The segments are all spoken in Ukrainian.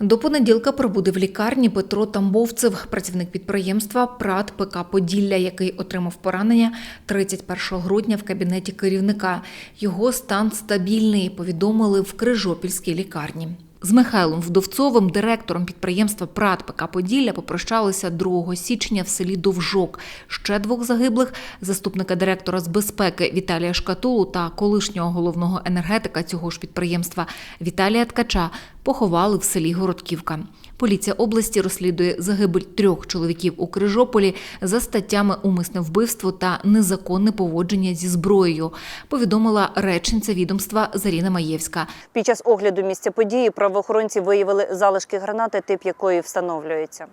До понеділка пробуде в лікарні Петро Тамбовцев, працівник підприємства ПРАТ ПК Поділля, який отримав поранення 31 грудня в кабінеті керівника. Його стан стабільний, повідомили в Крижопільській лікарні. З Михайлом Вдовцовим, директором підприємства ПРАТ ПК Поділля, попрощалися 2 січня в селі Довжок. Ще двох загиблих заступника директора з безпеки Віталія Шкатулу та колишнього головного енергетика цього ж підприємства Віталія Ткача поховали в селі Городківка. Поліція області розслідує загибель трьох чоловіків у Крижополі за статтями умисне вбивство та незаконне поводження зі зброєю. Повідомила речниця відомства Заріна Маєвська. Під час огляду місця події правоохоронці виявили залишки гранати, тип якої встановлюється.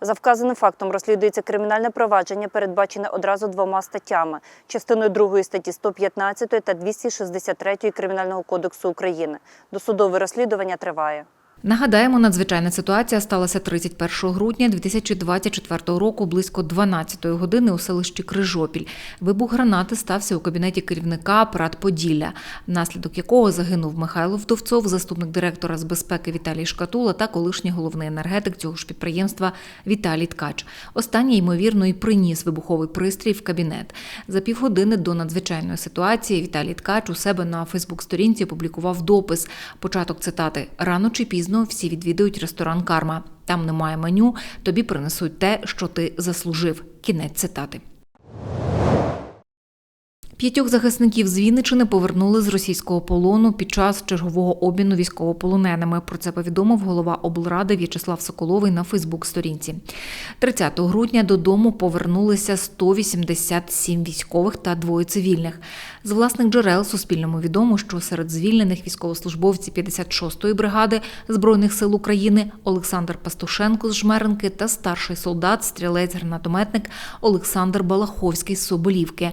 За вказаним фактом розслідується кримінальне провадження, передбачене одразу двома статтями: частиною 2 статті 115 та 263 Кримінального кодексу України. Досудове розслідування триває. Нагадаємо, надзвичайна ситуація сталася 31 грудня 2024 року близько 12 години у селищі Крижопіль. Вибух гранати стався у кабінеті керівника ПРАТ Поділля, внаслідок якого загинув Михайло Вдовцов, заступник директора з безпеки Віталій Шкатула та колишній головний енергетик цього ж підприємства Віталій Ткач. Останній, ймовірно, і приніс вибуховий пристрій в кабінет. За півгодини до надзвичайної ситуації Віталій Ткач у себе на Фейсбук-сторінці опублікував допис. Початок цитати Рано чи пізно всі відвідують ресторан Карма. Там немає меню, тобі принесуть те, що ти заслужив. Кінець цитати. П'ятьох захисників з Вінничини повернули з російського полону під час чергового обміну військовополоненими. Про це повідомив голова облради В'ячеслав Соколовий на Фейсбук-сторінці. 30 грудня додому повернулися 187 військових та двоє цивільних. З власних джерел Суспільному відомо, що серед звільнених військовослужбовці 56-ї бригади Збройних сил України Олександр Пастушенко з Жмеренки та старший солдат, стрілець-гранатометник Олександр Балаховський з Соболівки.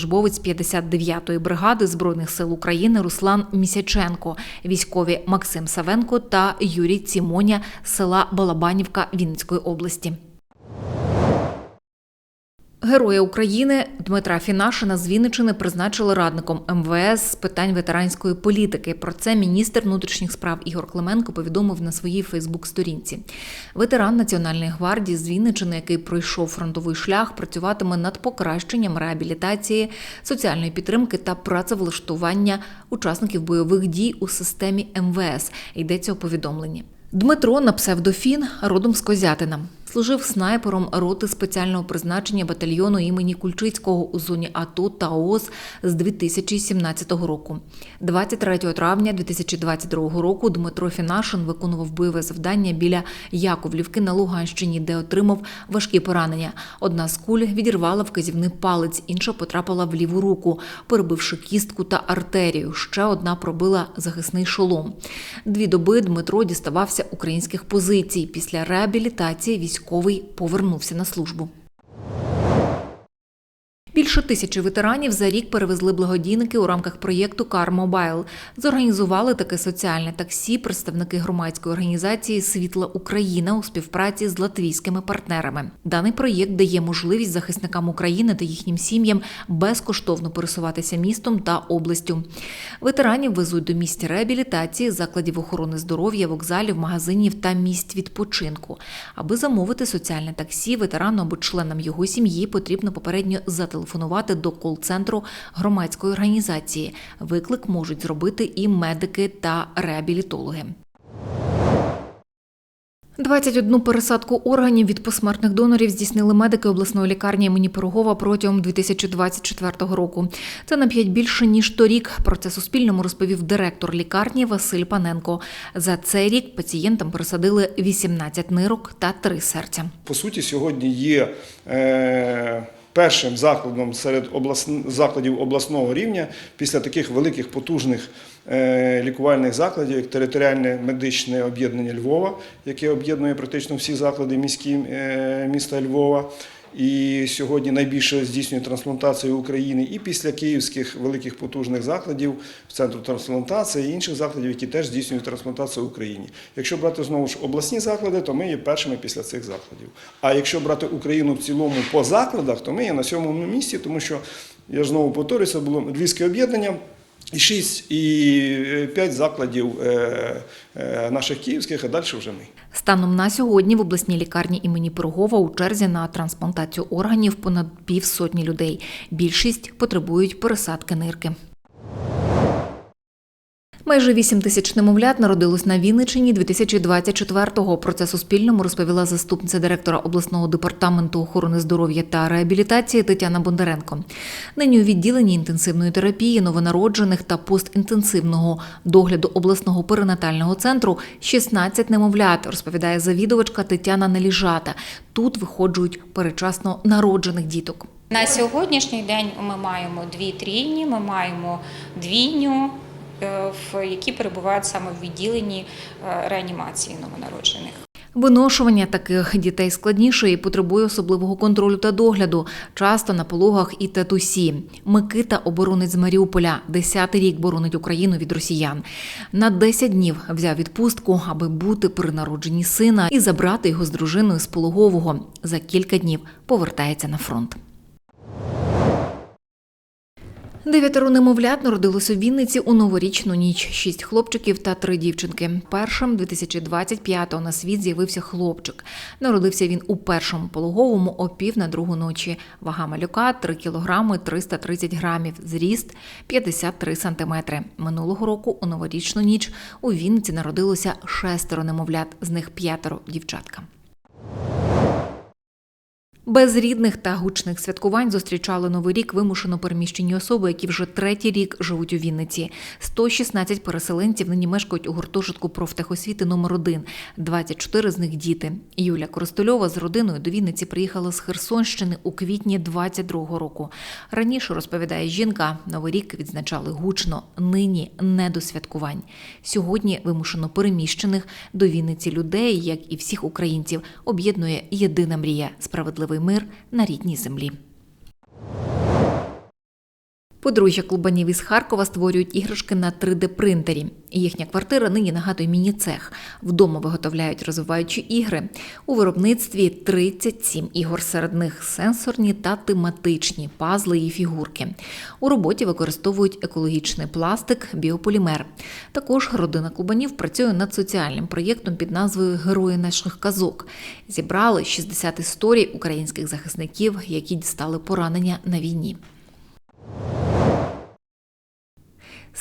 Військовослужбовець 59-ї бригади Збройних сил України Руслан Місяченко, військові Максим Савенко та Юрій Цімоня села Балабанівка Вінницької області. Героя України Дмитра Фінашина з Вінничини призначили радником МВС з питань ветеранської політики. Про це міністр внутрішніх справ Ігор Клименко повідомив на своїй Фейсбук-сторінці. Ветеран Національної гвардії з Вінничини, який пройшов фронтовий шлях, працюватиме над покращенням реабілітації, соціальної підтримки та працевлаштування учасників бойових дій у системі МВС. Йдеться у повідомленні. Дмитро на псевдофін родом з Козятина. Служив снайпером роти спеціального призначення батальйону імені Кульчицького у зоні АТО та ООС з 2017 року. 23 травня 2022 року Дмитро Фінашин виконував бойове завдання біля Яковлівки на Луганщині, де отримав важкі поранення. Одна з куль відірвала вказівний палець, інша потрапила в ліву руку, перебивши кістку та артерію. Ще одна пробила захисний шолом. Дві доби Дмитро діставався українських позицій. Після реабілітації військовий повернувся на службу. Більше тисячі ветеранів за рік перевезли благодійники у рамках проєкту Car Mobile. Зорганізували таке соціальне таксі представники громадської організації Світла Україна у співпраці з латвійськими партнерами. Даний проєкт дає можливість захисникам України та їхнім сім'ям безкоштовно пересуватися містом та областю. Ветеранів везуть до місць реабілітації, закладів охорони здоров'я, вокзалів, магазинів та місць відпочинку. Аби замовити соціальне таксі, ветерану або членам його сім'ї потрібно попередньо зателефонувати до кол-центру громадської організації. Виклик можуть зробити і медики та реабілітологи. 21 пересадку органів від посмертних донорів здійснили медики обласної лікарні імені Пирогова протягом 2024 року. Це на 5 більше ніж торік. Про це Суспільному розповів директор лікарні Василь Паненко. За цей рік пацієнтам пересадили 18 нирок та 3 серця. По суті, сьогодні є е, першим закладом серед закладів обласного рівня після таких великих потужних е, лікувальних закладів, як територіальне медичне об'єднання Львова, яке об'єднує практично всі заклади міські е, міста Львова. І сьогодні найбільше здійснює трансплантацію України, і після київських великих потужних закладів, центру трансплантації і інших закладів, які теж здійснюють трансплантацію в Україні. Якщо брати знову ж обласні заклади, то ми є першими після цих закладів. А якщо брати Україну в цілому по закладах, то ми є на сьомому місці, тому що я ж знову повторюся, було Львівське об'єднання. І 6, і 5 закладів е, е, наших київських, а далі вже ми. Станом на сьогодні в обласній лікарні імені Пирогова у черзі на трансплантацію органів понад півсотні людей. Більшість потребують пересадки нирки. Майже 8 тисяч немовлят народилось на Вінниччині 2024-го. Про це Суспільному розповіла заступниця директора обласного департаменту охорони здоров'я та реабілітації Тетяна Бондаренко. Нині у відділенні інтенсивної терапії новонароджених та постінтенсивного догляду обласного перинатального центру 16 немовлят, розповідає завідувачка Тетяна Неліжата. Тут виходжують перечасно народжених діток. На сьогоднішній день ми маємо дві трійні, ми маємо двійню, які перебувають саме в відділенні е, реанімації новонароджених. Виношування таких дітей складніше і потребує особливого контролю та догляду. Часто на пологах і татусі. Микита оборонець з Маріуполя, десятий рік боронить Україну від росіян. На 10 днів взяв відпустку, аби бути при народженні сина і забрати його з дружиною з пологового. За кілька днів повертається на фронт. Дев'ятеро немовлят народилось у Вінниці у новорічну ніч. Шість хлопчиків та три дівчинки. Першим 2025-го на світ з'явився хлопчик. Народився він у першому пологовому о пів на другу ночі. Вага малюка 3 кілограми 330 грамів. Зріст 53 сантиметри. Минулого року у новорічну ніч у Вінниці народилося шестеро немовлят, з них п'ятеро дівчатка. Без рідних та гучних святкувань зустрічали новий рік вимушено переміщені особи, які вже третій рік живуть у Вінниці. 116 переселенців нині мешкають у гуртожитку профтехосвіти номер 1 24 з них діти. Юля Коростольова з родиною до Вінниці приїхала з Херсонщини у квітні 22-го року. Раніше розповідає жінка, новий рік відзначали гучно. Нині не до святкувань. Сьогодні вимушено переміщених до Вінниці людей, як і всіх українців, об'єднує єдина мрія справедливий мир на рідній землі. Подружжя клубанів із Харкова створюють іграшки на 3D-принтері. Їхня квартира нині нагадує міні-цех. Вдома виготовляють розвиваючі ігри. У виробництві 37 ігор, серед них сенсорні та тематичні пазли і фігурки. У роботі використовують екологічний пластик, біополімер. Також родина клубанів працює над соціальним проєктом під назвою Герої наших казок. Зібрали 60 історій українських захисників, які дістали поранення на війні.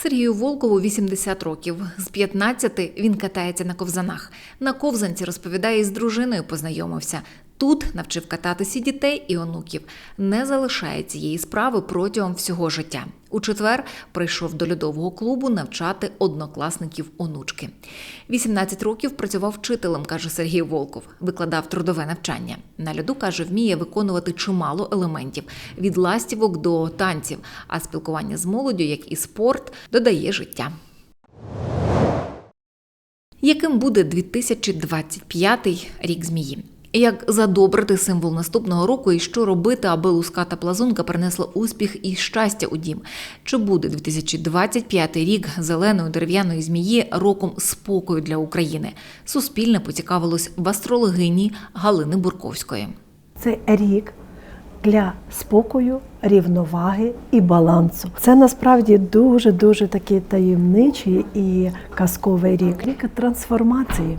Сергію Волкову 80 років. З 15 він катається на ковзанах. На ковзанці розповідає, з дружиною познайомився. Тут навчив кататися дітей і онуків. Не залишає цієї справи протягом всього життя. У четвер прийшов до льодового клубу навчати однокласників онучки. 18 років працював вчителем, каже Сергій Волков. Викладав трудове навчання. На льоду каже, вміє виконувати чимало елементів від ластівок до танців. А спілкування з молоддю, як і спорт, додає життя. Яким буде 2025 рік змії? Як задобрити символ наступного року і що робити, аби луската плазунка принесла успіх і щастя у дім? Чи буде 2025 рік зеленої дерев'яної змії роком спокою для України? Суспільне поцікавилось в астрологині Галини Бурковської. Це рік для спокою, рівноваги і балансу. Це насправді дуже дуже такий таємничий і казковий рік. Рік трансформації.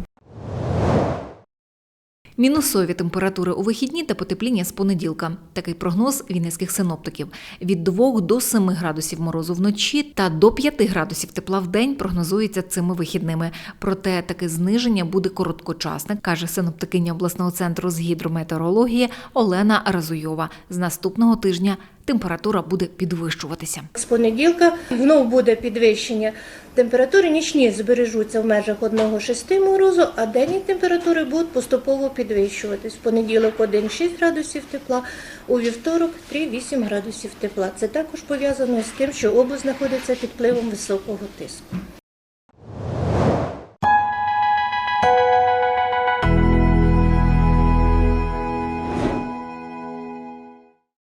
Мінусові температури у вихідні та потепління з понеділка. Такий прогноз вінницьких синоптиків. Від 2 до 7 градусів морозу вночі та до 5 градусів тепла в день прогнозується цими вихідними. Проте таке зниження буде короткочасне, каже синоптикиня обласного центру з гідрометеорології Олена Разуйова. З наступного тижня температура буде підвищуватися. З понеділка знов буде підвищення температури. Нічні збережуться в межах 1-6 морозу, а денні температури будуть поступово підвищуватись. В понеділок 1-6 градусів тепла, у вівторок 3-8 градусів тепла. Це також пов'язано з тим, що область знаходиться під впливом високого тиску.